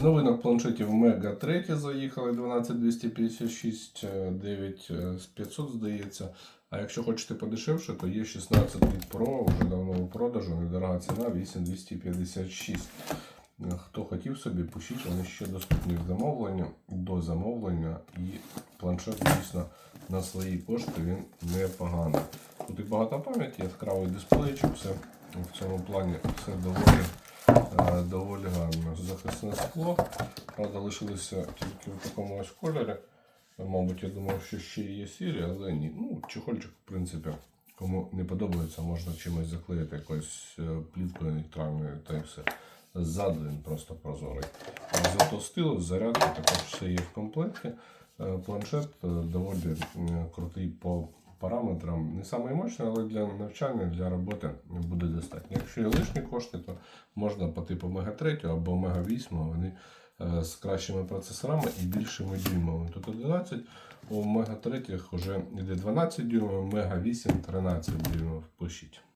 З новинок планшетів Mega 3 заїхали 12256, е, 9 е, 500 здається. А якщо хочете подешевше, то є 16 літ Pro, вже давно у продажу, недорога ціна 8256. Е, Хто хотів собі, пишіть, вони ще доступні в замовлення, до замовлення. І планшет дійсно на свої кошти він непоганий. Тут і багато пам'яті, яскравий дисплейчик, все в цьому плані все доволі, е, доволі гарно. Захисне скло. Правда, лишилося тільки в такому ось кольорі. Мабуть, я думав, що ще є сірі, але ні. Ну, чехольчик, в принципі, кому не подобається, можна чимось заклеїти якоюсь е, плівкою нейтральною та й все. Ззаду він просто прозорий. Зато стилус, зарядка також все є в комплекті. Е, Планшет е, доволі е, крутий по параметрам. Не самий мощний, але для навчання, для роботи буде достатньо. Якщо є лишні кошти, то можна по типу Мега 3 або Мега 8. Вони е, з кращими процесорами і більшими дюймами. Тут 11, у Мега 3 вже йде 12 дюймів, Мега 8 13 дюймів. Пишіть.